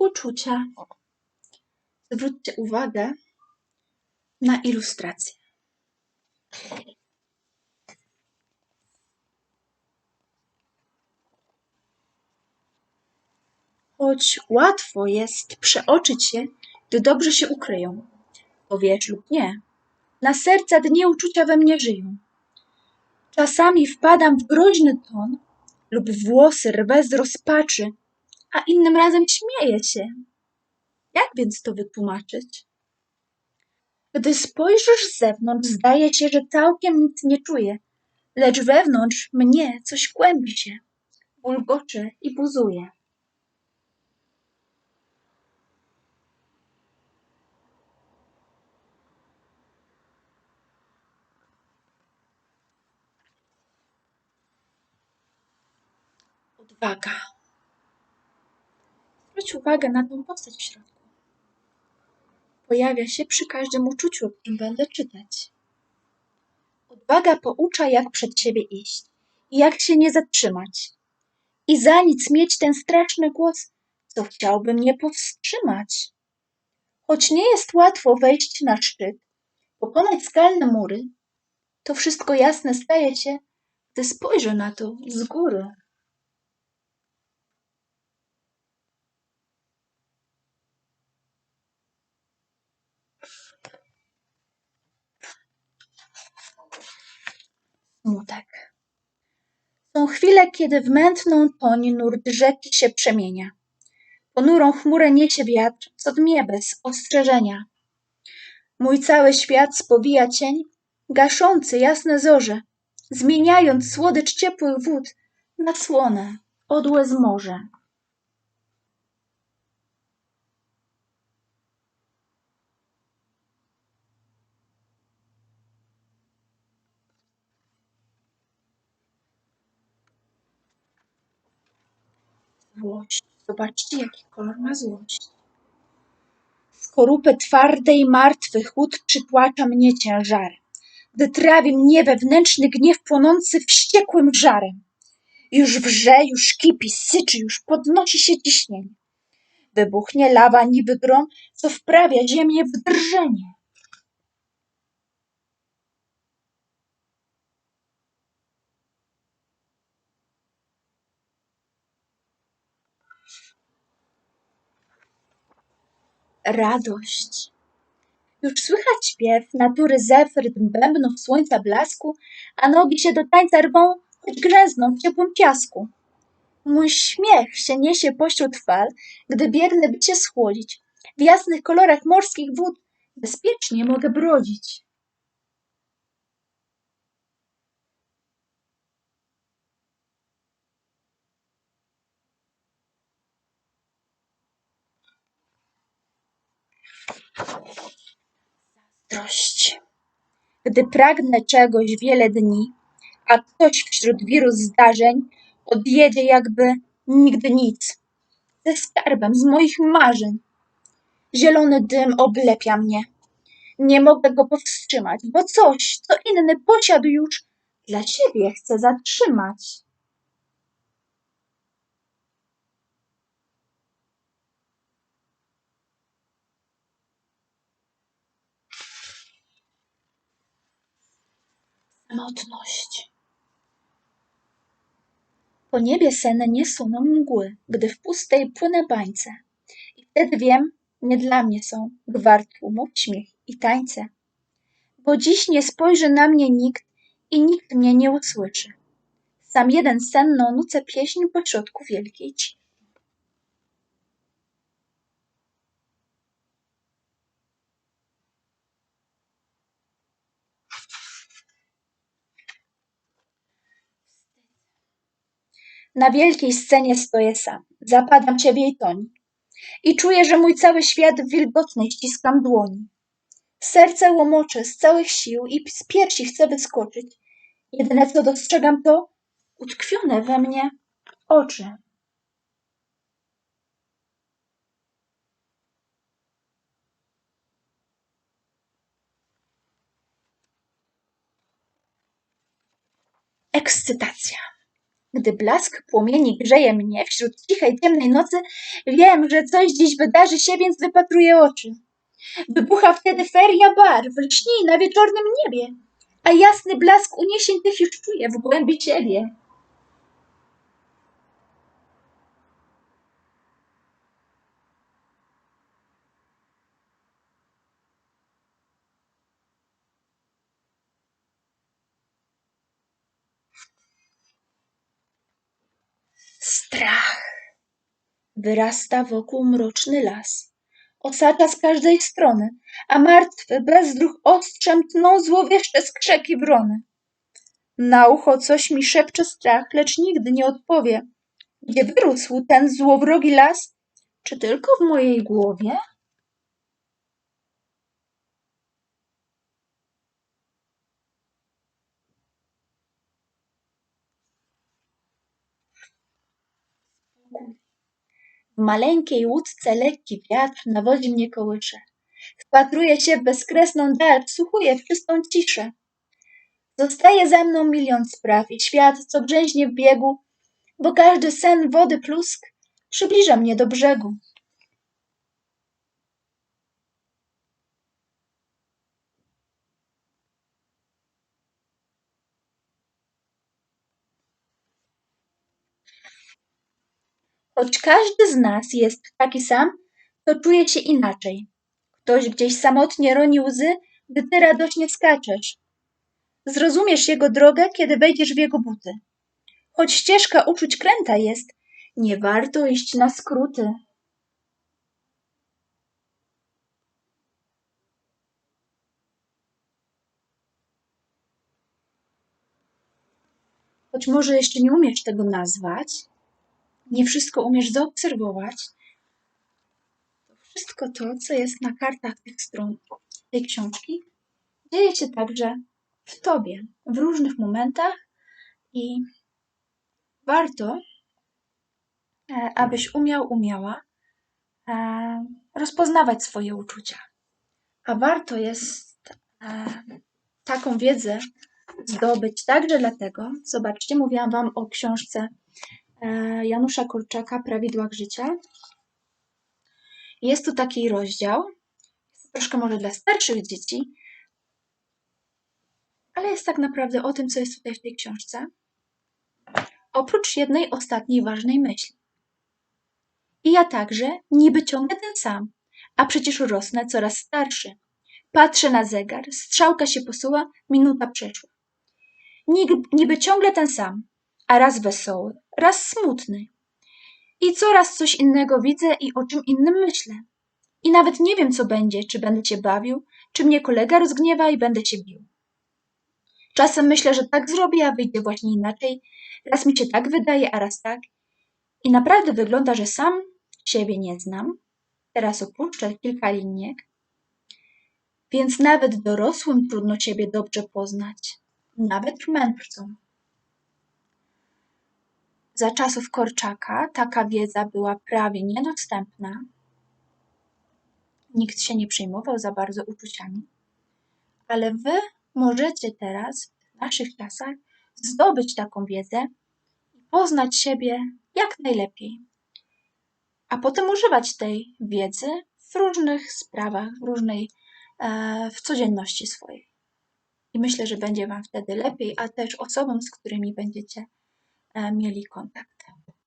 uczucia. Zwróćcie uwagę na ilustrację. Choć łatwo jest przeoczyć je, gdy dobrze się ukryją, to lub nie, na serca dnie uczucia we mnie żyją. Czasami wpadam w groźny ton lub włosy rwę z rozpaczy, a innym razem śmieję się. Jak więc to wytłumaczyć? Gdy spojrzysz z zewnątrz, zdaje się, że całkiem nic nie czuję, lecz wewnątrz mnie coś kłębi się, bulgocze i buzuje. Odwaga. Zwróć uwagę na tą postać w środku. Pojawia się przy każdym uczuciu, o którym będę czytać. Odwaga poucza, jak przed siebie iść i jak się nie zatrzymać. I za nic mieć ten straszny głos, co chciałby mnie powstrzymać. Choć nie jest łatwo wejść na szczyt, pokonać skalne mury, to wszystko jasne staje się, gdy spojrzę na to z góry. Smutek. Są chwile, kiedy w mętną toń nurt rzeki się przemienia. Ponurą chmurę niesie wiatr, co dmie bez ostrzeżenia. Mój cały świat spowija cień, gaszący jasne zorze, zmieniając słodycz ciepłych wód na słone, odłe z morza. Złość. Zobaczcie, jaki kolor ma złość. Skorupę twardej, martwych łód przytłacza mnie ciężarem, gdy trawi mnie wewnętrzny gniew płonący wściekłym żarem. Już wrze, już kipi, syczy, już podnosi się ciśnienie. Wybuchnie lawa niby grom, co wprawia ziemię w drżenie. Radość. Już słychać śpiew natury zefr bębnów słońca blasku, a nogi się do tańca rwą, choć grzęzną w ciepłym piasku. Mój śmiech się niesie pośród fal, gdy biegnę, by cię schłodzić. W jasnych kolorach morskich wód bezpiecznie mogę brodzić. Zazdrość. Gdy pragnę czegoś wiele dni, a ktoś wśród wiru zdarzeń odjedzie jakby nigdy nic, ze skarbem z moich marzeń. Zielony dym oblepia mnie. Nie mogę go powstrzymać, bo coś, co inny posiadł już, dla siebie chcę zatrzymać. Samotność. Po niebie sennie suną mgły, gdy w pustej płynę bańce. I wtedy wiem, nie dla mnie są gwar tłumów, śmiech i tańce. Bo dziś nie spojrzy na mnie nikt i nikt mnie nie usłyszy. Sam jeden senną nucę pieśń pośrodku wielkiej ciszy. Na wielkiej scenie stoję sam, zapadam w jej toń i czuję, że mój cały świat w wilgotnej ściskam dłoni. Serce łomoczę z całych sił i z piersi chcę wyskoczyć. Jedyne co dostrzegam to utkwione we mnie oczy. Ekscytacja. Gdy blask płomieni grzeje mnie wśród cichej, ciemnej nocy, wiem, że coś dziś wydarzy się, więc wypatruję oczy. Wybucha wtedy feria barw, lśni na wieczornym niebie, a jasny blask uniesień tych już czuję w głębi ciebie. Strach. Wyrasta wokół mroczny las. Osacza z każdej strony, a martwy bezruch ostrzem tną złowieszcze skrzeki wrony. Na ucho coś mi szepcze strach, lecz nigdy nie odpowie. Gdzie wyrósł ten złowrogi las? Czy tylko w mojej głowie? W maleńkiej łódce lekki wiatr na wodzie mnie kołysze. Wpatruję się w bezkresną dal, wsłuchuję w czystą ciszę. Zostaje za mną milion spraw i świat, co brzęźnie w biegu, bo każdy sen wody plusk przybliża mnie do brzegu. Choć każdy z nas jest taki sam, to czuje się inaczej. Ktoś gdzieś samotnie roni łzy, gdy ty radośnie skaczesz. Zrozumiesz jego drogę, kiedy wejdziesz w jego buty. Choć ścieżka uczuć kręta jest, nie warto iść na skróty. Choć może jeszcze nie umiesz tego nazwać, nie wszystko umiesz zaobserwować, to wszystko to, co jest na kartach tych stron tej książki, dzieje się także w tobie, w różnych momentach i warto, e, abyś umiał, umiała e, rozpoznawać swoje uczucia. A warto jest e, taką wiedzę zdobyć także dlatego, zobaczcie, mówiłam Wam o książce Janusza Korczaka Prawidłach życia. Jest tu taki rozdział, troszkę może dla starszych dzieci, ale jest tak naprawdę o tym, co jest tutaj w tej książce. Oprócz jednej ostatniej ważnej myśli. I ja także niby ciągle ten sam, a przecież rosnę coraz starszy. Patrzę na zegar, strzałka się posuwa, minuta przeszła. Niby ciągle ten sam, a raz wesoły, raz smutny. I coraz coś innego widzę i o czym innym myślę. I nawet nie wiem, co będzie, czy będę cię bawił, czy mnie kolega rozgniewa i będę cię bił. Czasem myślę, że tak zrobię, a wyjdzie właśnie inaczej. Raz mi się tak wydaje, a raz tak. I naprawdę wygląda, że sam siebie nie znam. Teraz opuszczę kilka linijek. Więc nawet dorosłym trudno siebie dobrze poznać. Nawet mędrcom. Za czasów Korczaka taka wiedza była prawie niedostępna. Nikt się nie przejmował za bardzo uczuciami. Ale wy możecie teraz, w naszych czasach, zdobyć taką wiedzę i poznać siebie jak najlepiej. A potem używać tej wiedzy w różnych sprawach, w różnej, e, w codzienności swojej. I myślę, że będzie Wam wtedy lepiej, a też osobom, z którymi będziecie Tá, mi ali contact.